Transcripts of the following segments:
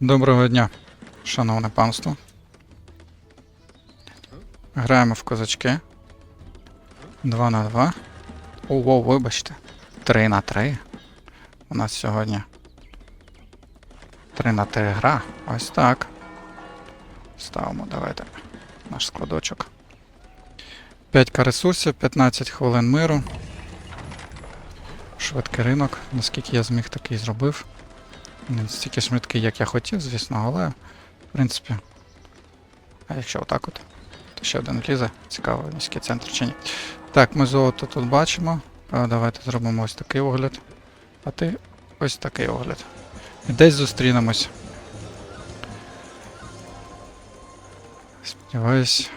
Доброго дня, шановне панство. Граємо в козачки. 2 на 2. Ого, вибачте. 3 на 3. У нас сьогодні 3 на 3 гра. Ось так. Ставимо, давайте наш складочок. 5к ресурсів, 15 хвилин миру. Швидкий ринок. Наскільки я зміг, такий зробив. Не настільки швидкий, як я хотів, звісно, але, в принципі. А якщо отак от, то ще один влізе. Цікаво, міський центр чи ні. Так, ми золото тут бачимо. А, давайте зробимо ось такий огляд. А ти ось такий огляд. І десь зустрінемось. Сподіваюсь,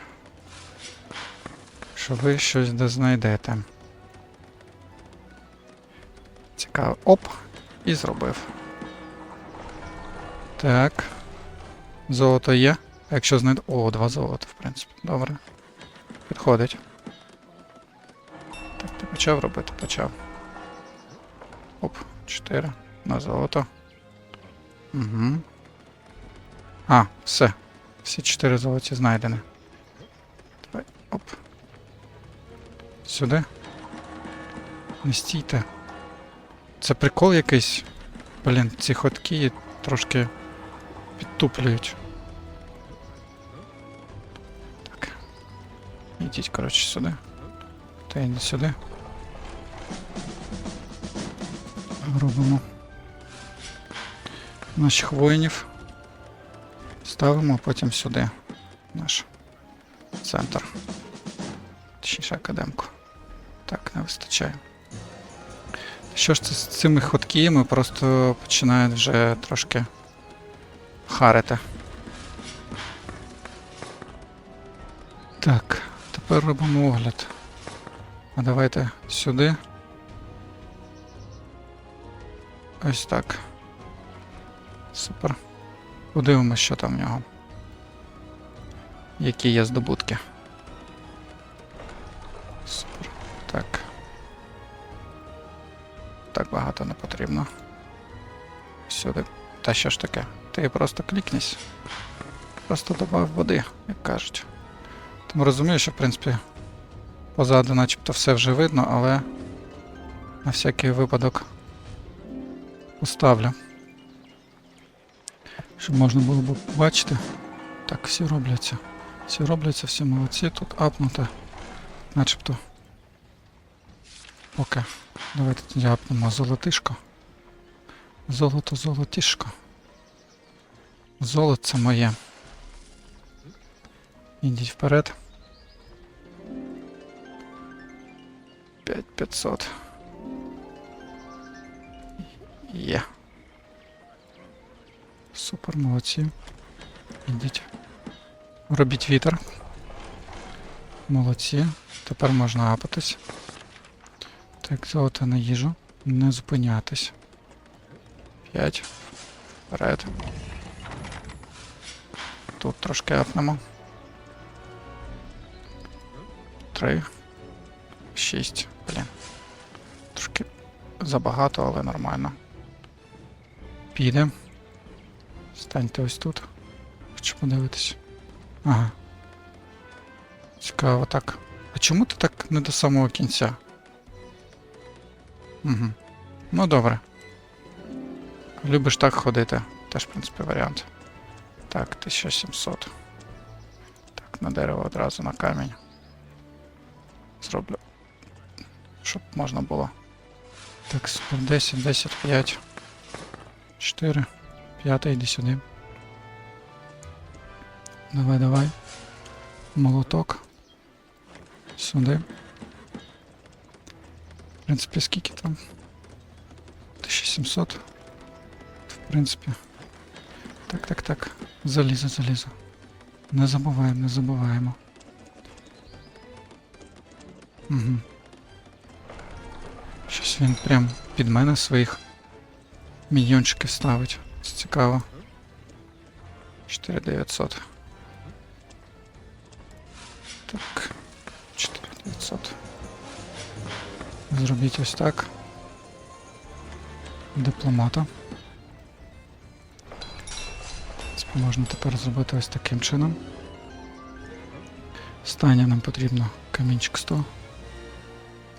що ви щось де знайдете. Цікаво. Оп! І зробив. Так. Золото є. А якщо знайду. О, два золота, в принципі. Добре. Підходить. Так, ти почав робити? Почав. Оп, 4. На золото. Угу. А, все. Всі 4 золоті знайдені. Давай. Оп. Сюди. Не стійте. Це прикол якийсь. Блін, ці ходки трошки підтуплюють. Так. Ідіть, коротше, сюди. Та йди сюди. Робимо наших воїнів. Ставимо, а потім сюди. Наш центр. Точніше академку. Так, не вистачає. Що ж це з цими ходками просто починають вже трошки харити. Так, тепер робимо огляд. А давайте сюди. Ось так. Супер. Подивимось, що там в нього. Які є здобутки. Супер. Так. Так багато не потрібно. Сюди. Та що ж таке? Ти просто клікнись. Просто добав води, як кажуть. Тому розумію, що в принципі позаду начебто все вже видно, але на всякий випадок поставлю. Щоб можна було б побачити. Так, всі робляться. Всі робляться, всі молодці. Тут апнуто. Начебто. Поки. Давайте тоді апнемо золотишко. Золото, золотішко. Золоце моє. Ідіть вперед. 5500. Є. Супер, молодці. Ідіть. Робіть вітер. Молодці. Тепер можна апатись. Так, золото на їжу. Не зупинятись. 5. Вперед. Тут трошки апнемо. 3. 6. Блін. Трошки забагато, але нормально. Піде. Станьте ось тут. Хочу подивитись. Ага. Цікаво так. А чому ти так не до самого кінця? Угу. Ну добре. Любиш так ходити. Теж, в принципі, варіант. Так, 1700. Так, на дерево одразу на камінь. Зроблю. Щоб можна було. Так, супер, 10, 10, 5. 4. 5, іди сюди. Давай, давай. Молоток. Сюди. В принципі, скільки там? 1700. В принципі. Так, так, так. Залізо, залізо. Не забуваємо, не забуваємо. Угу. Щось він прям під мене своїх мільйончиків ставить. Це цікаво. 4900. Так. 4900. Зробіть ось так. Дипломата. Можна тепер зробити ось таким чином. Стання нам потрібно камінчик 100. В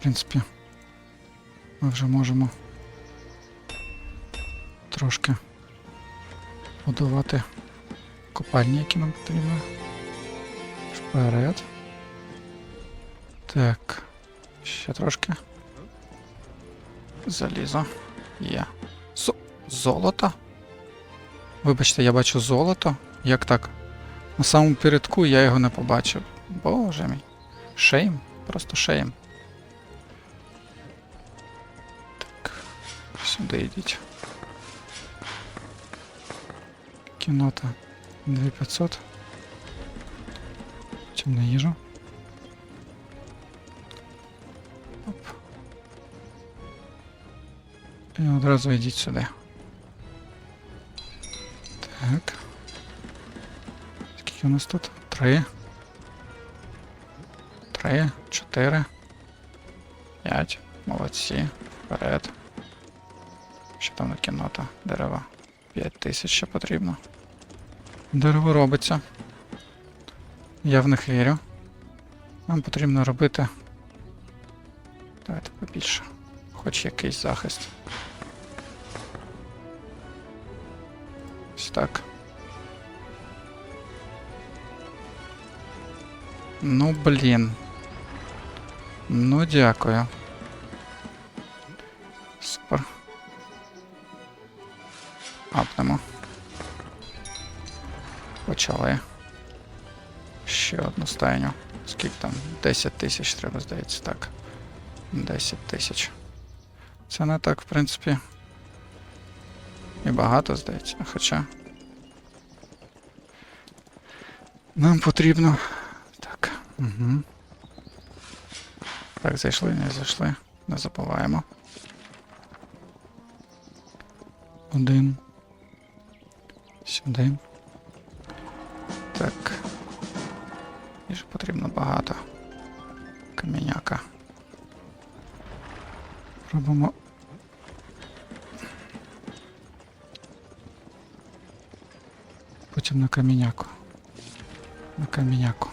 принципі, ми вже можемо трошки будувати копальні, які нам потрібно. Вперед. Так. Ще трошки. Залізо. Є. Зо- золото? Вибачте, я бачу золото. Як так? На самому передку я його не побачив. Боже мій. Шейм. Просто шейм. Так. Сюди йдіть. Кінота 2500. Чим на їжу. Оп. І одразу йдіть сюди. Скільки у нас тут? Три. Три, чотири. П'ять. Молодці. Вперед. Що там на кінота? Дерева. П'ять тисяч ще потрібно. Дерево робиться. Я в них вірю. Нам потрібно робити. Давайте побільше. Хоч якийсь захист. Ось так. Ну, блін. Ну, дякую. Супер. Апнемо. Почали. Ще одну стайню. Скільки там? 10 тисяч треба, здається, так. 10 тисяч. Це не так, в принципі. І багато, здається, хоча. Нам потрібно. Угу. Так, зайшли, не зайшли. Не забуваємо. Один. Сюди. Так. Їжі потрібно багато. Каміняка. Робимо. Потім на каміняку. На каміняку.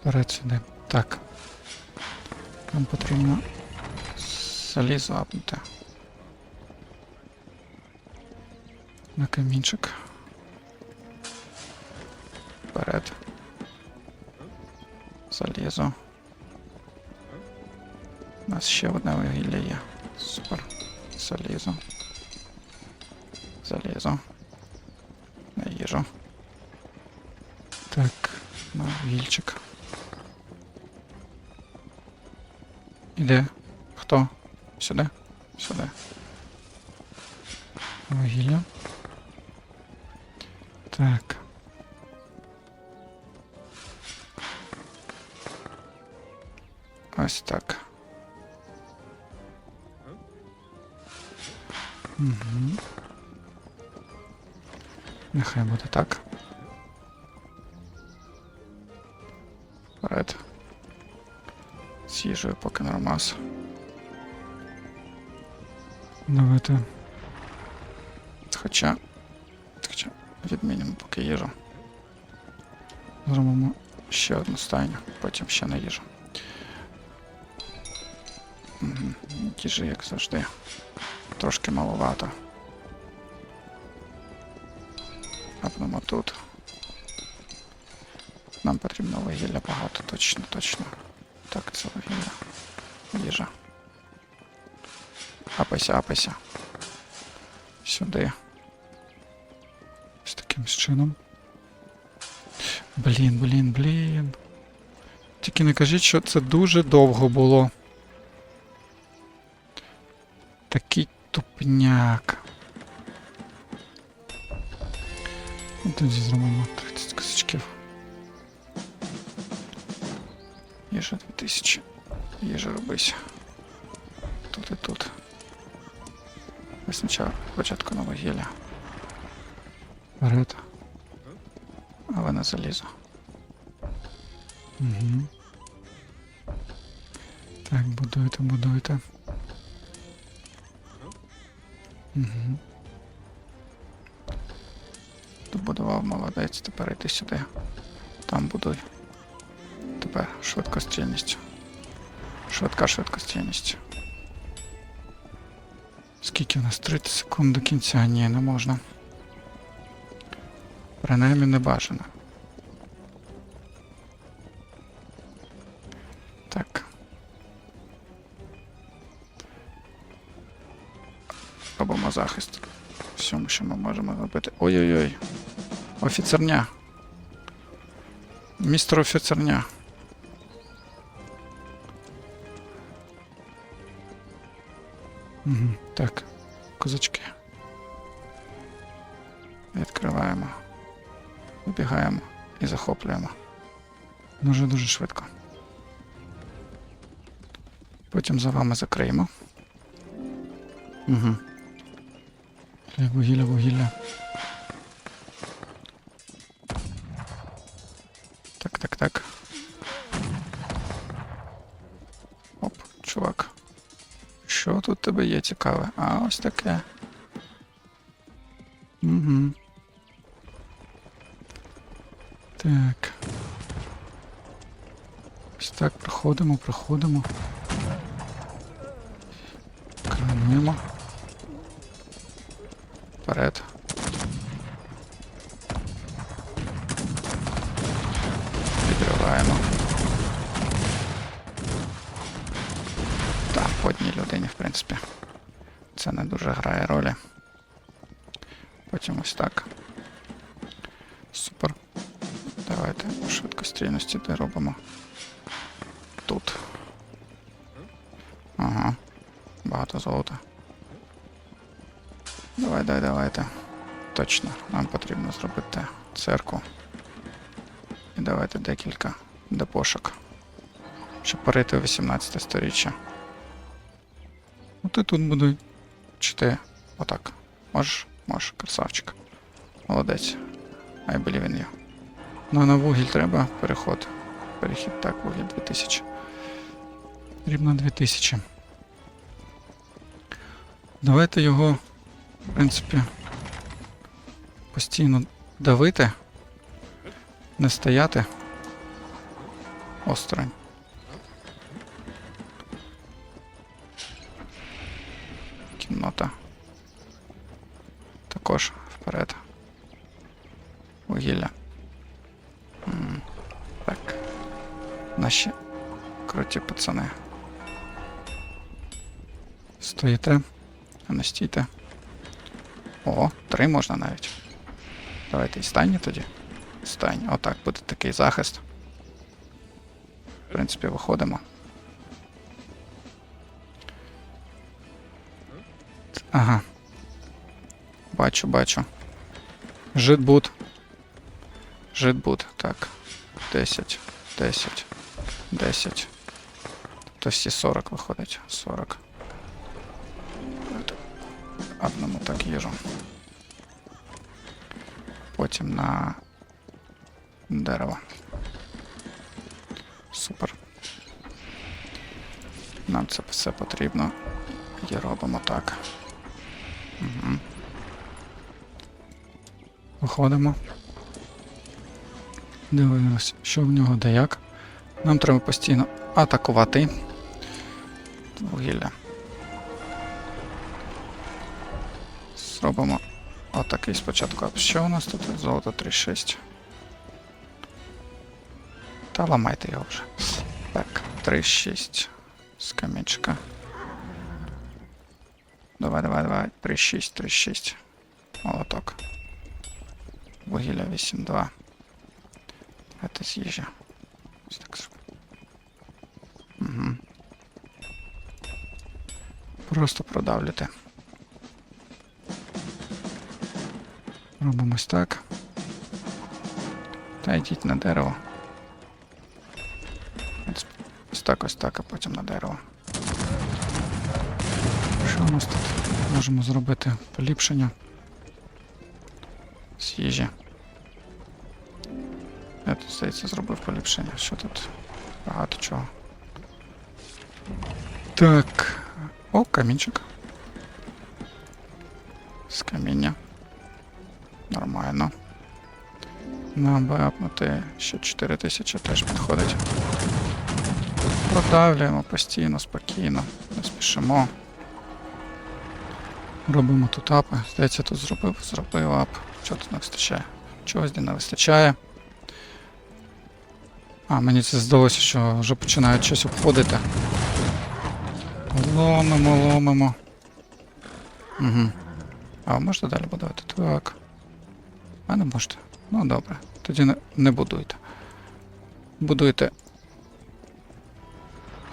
Вперед сюди. Так. Нам потрібно залізо апнути. На камінчик. Вперед. Залізо. У нас ще одне вугілля є. Супер. Залізо. Залізо. На їжу. Так, на вільчик. Іде. Хто? Сюди? Сюди. Вугілля. Так. Ось так. Угу. Нехай буде так. Вперед. З їжею поки нормас. Давайте. Хоча. Хоча відмінимо поки їжу. Зробимо ще одну стайню, потім ще на їжу. Угу. Їжі, як завжди. Трошки маловато. Апнемо тут. Нам потрібно вугілля багато, точно, точно. Так, вугілля. Їжа. Апайся, апайся. Сюди. Ось таким чином. Блін, блін, блін. Тільки не кажіть, що це дуже довго було. Такий тупняк. Тоді зробимо 30 Їжа 2000. Їжа робися. Тут і тут. Спочатку спочатку на вугілля. Вперед. Але не залізо. Угу. Так, будуйте, будуйте. Угу. Добудував, молодець, тепер йди сюди. Там будуй. Тепер швидкострільність. Швидка швидкострільність. Скільки у нас? 30 секунд до кінця? Ні, не можна. Принаймні не бажано. Так. Робимо захист. Всьому, що ми можемо робити. Ой-ой-ой. Офіцерня. Містер офіцерня. Угу. Так, козачки. Відкриваємо. Вибігаємо і захоплюємо. Дуже-дуже швидко. Потім за вами закриємо. Угу. Вугілля, вугілля. Цікаве? А, ось таке. Угу. Так. Ось так, проходимо, проходимо. Крануємо. Вперед. Де робимо. Тут. Ага. Багато золота. Давай, давай, давайте. Точно, нам потрібно зробити церкву. І давайте декілька депошок. Щоб перейти у 18 сторіччя. Ну ти тут будуй. Чи ти отак. Можеш? Можеш, красавчик. Молодець. I believe in you. Ну на вугіль треба переход. Перехід так, вугіль 2000. Потрібно 2000. Давайте його, в принципі, постійно давити, не стояти осторонь. Кімната. Також вперед. Наші круті пацани. Стоїте. А не стійте. О, три можна навіть. Давайте і стані тоді. Стань. Отак буде такий захист. В принципі, виходимо. Ага. Бачу, бачу. Житбут. Житбут. Так. 10, 10, 10. Тобто всі 40 виходить. 40. Одному так їжу. Потім на дерево. Супер. Нам це все потрібно. І робимо так. Угу. Виходимо. Дивимося, що в нього де як. Нам треба постійно атакувати вугілля. Зробимо отакий спочатку. А що у нас тут? Золото 3,6. Та ламайте його вже. Так, 3,6 з камінчика. Давай, давай, давай. 3,6, 3,6. Молоток. Вугілля 8,2. Це з'їжджа. Просто продавлюйте. Робимо ось так. Та йдіть на дерево. Ось так, ось так, а потім на дерево. Що у нас тут? Можемо зробити поліпшення. З їжі. Я тут, здається, зробив поліпшення. Що тут? Багато чого. Так. О, камінчик. З каміння. Нормально. Нам би апнути ще 4000 теж підходить. Продавлюємо постійно, спокійно, не спішимо. Робимо тут апи. Здається, тут зробив, зробив ап. Чого тут не вистачає? Чогось де не вистачає. А, мені це здалося, що вже починають щось обходити. Ломимо, ломимо. Угу. А можете далі будувати? Так. А не можете. Ну добре. Тоді не, не будуйте. Будуйте.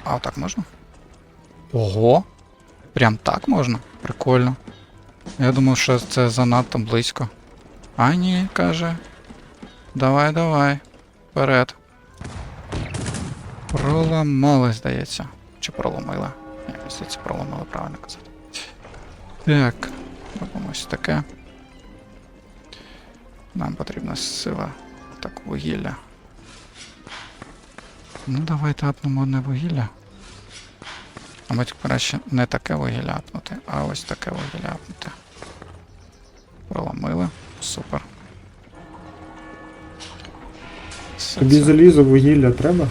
А отак можна? Ого! Прям так можна? Прикольно. Я думав, що це занадто близько. А ні, каже. Давай, давай. Вперед. Проламали, здається. Чи проломила? Здається, проломили, правильно казати. Так, робимо ось таке. Нам потрібна сила. Так, вугілля. Ну, давайте апнемо одне вугілля. А мабуть, краще не таке вугілля апнути, а ось таке вугілля апнути. Проломили. Супер. Тобі залізо, вугілля треба?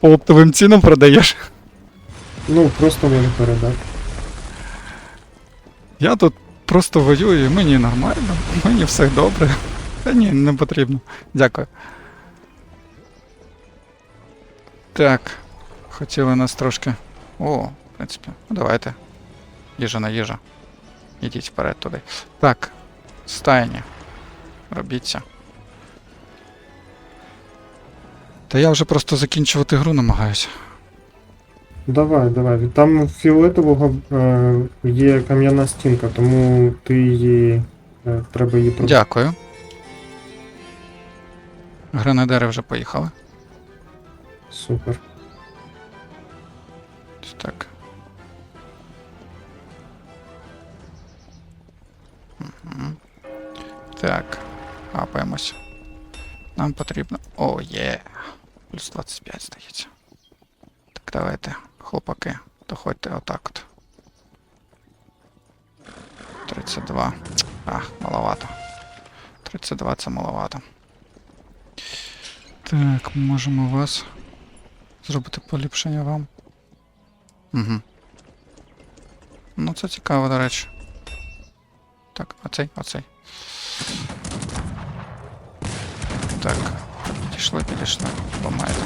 По оптовим цінам продаєш. Ну, просто мені передати. Я тут просто воюю, і мені нормально, мені все добре. Та ні, не потрібно. Дякую. Так. Хотіли нас трошки. О, в принципі, ну давайте. Їжа на їжа. Ідіть вперед туди. Так. Стайні. Робіться. Та я вже просто закінчувати гру намагаюся. Давай, давай. Там фіолетового е, є кам'яна стінка, тому ти її. Е, треба її про. Дякую. Гренадери вже поїхали. Супер. Ось Так. Так, апаємось. Нам потрібно. О, є. Плюс 25, здається. Так, давайте, хлопаки, доходьте отак от. 32. А, маловато. 32 це маловато. Так, можемо вас зробити поліпшення вам. Угу. Ну, це цікаво, до речі. Так, оцей, оцей. Так, підійшли, підійшли. Ламаєте.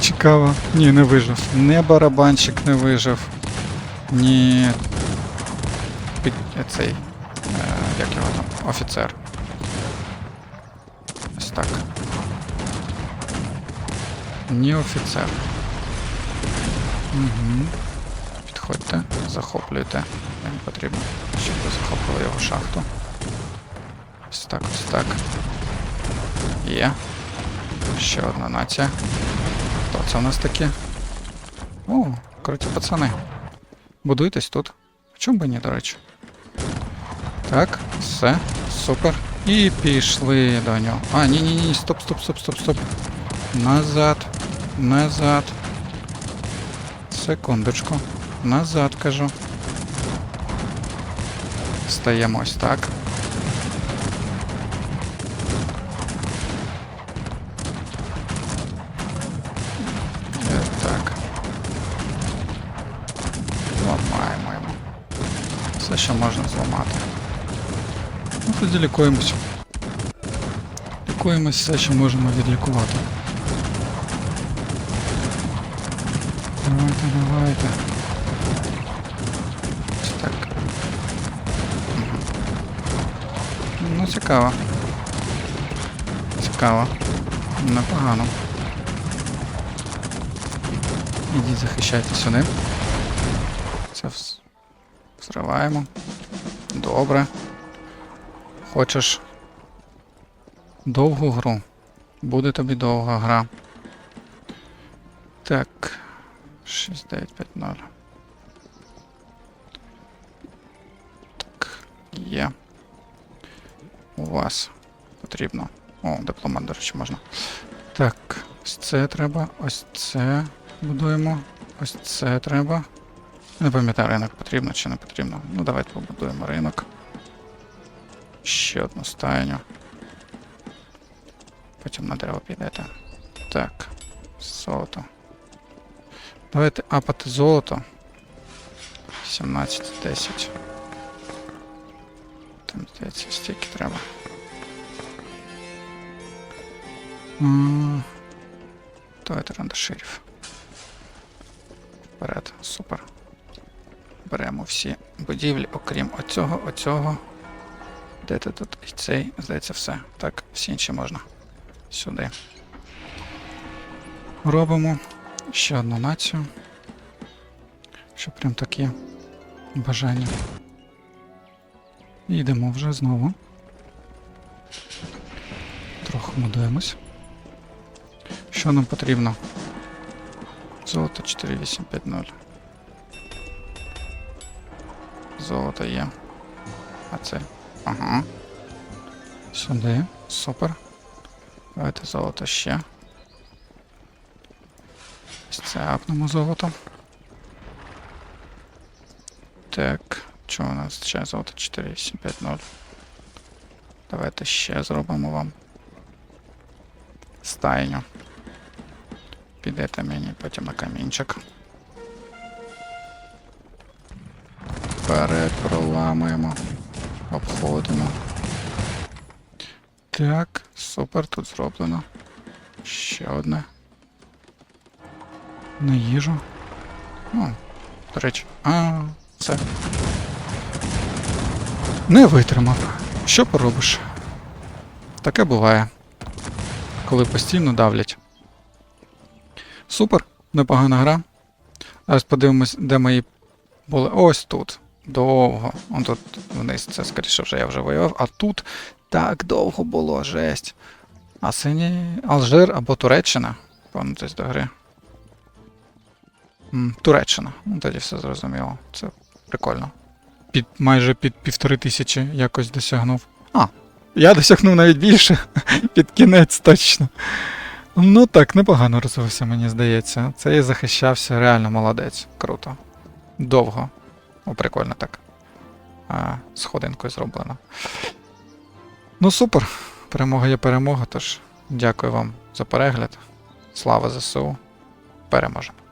Цікаво. Ні, не вижив. Не барабанщик не вижив. Ні. Під... Цей. Е, як його там? Офіцер. Ось так. Ні офіцер. Угу. Підходьте, захоплюйте. Мені потрібно, щоб ви захопили його шахту. Ось так, ось так. Є. Ще одна нація. Хто це у нас такі? О, круті пацани. Будуйтесь тут. Чому би ні, до речі? Так, все, супер. І пішли до нього. А, ні, ні, ні, стоп, стоп, стоп, стоп, стоп. Назад. Назад. Секундочку. Назад кажу. Стаємо ось так. Тоді. Лікуємось все, що можемо відлікувати. Давайте, давайте. Так. Ну, цікаво. Цікаво. Непогано. Ідіть захищайте сюди. Це вс- взриваємо. Добре. Хочеш довгу гру? Буде тобі довга гра. Так. 6950. Так, є. У вас потрібно. О, дипломат, до речі, можна. Так, ось це треба, ось це будуємо, ось це треба. Не пам'ятаю, ринок потрібно чи не потрібно. Ну, давайте побудуємо ринок. Ще одну стайню. Потім на дерево підете. Так. Золото. Давайте апати золото. 17, 10. Там, здається, стільки треба. Давайте рандаширів. Вперед, супер. Беремо всі будівлі, окрім оцього, оцього. Де ти тут цей, здається, все. Так, всі інші можна. Сюди. Робимо ще одну націю. Щоб прям такі бажання. Йдемо вже знову. Трохи мудуємось. Що нам потрібно? Золото 4850. Золото є. А це. Ага. Сюди. Супер. Давайте золото ще. Ось золото. Так. Чого у нас ще золото 4850? Давайте ще зробимо вам стайню. Підете мені потім на камінчик. Вперед проламуємо. Обходимо. Так, супер, тут зроблено. Ще одне. На їжу. О, до речі. А, це. Не витримав. Що поробиш? Таке буває. Коли постійно давлять. Супер, непогана гра. Зараз подивимось, де мої були. Ось тут. Довго. Он тут вниз, це скоріше вже я вже воював. А тут так довго було, жесть. А синій Алжир або Туреччина. Повернутись до гри. Туреччина. Ну тоді все зрозуміло. Це прикольно. Під майже під півтори тисячі якось досягнув. А, я досягнув навіть більше. Під кінець точно. Ну так, непогано розвився, мені здається. Це я захищався, реально молодець. Круто. Довго. О, прикольно так. А, сходинкою зроблено. Ну, супер. Перемога є перемога, тож дякую вам за перегляд. Слава ЗСУ. Переможемо.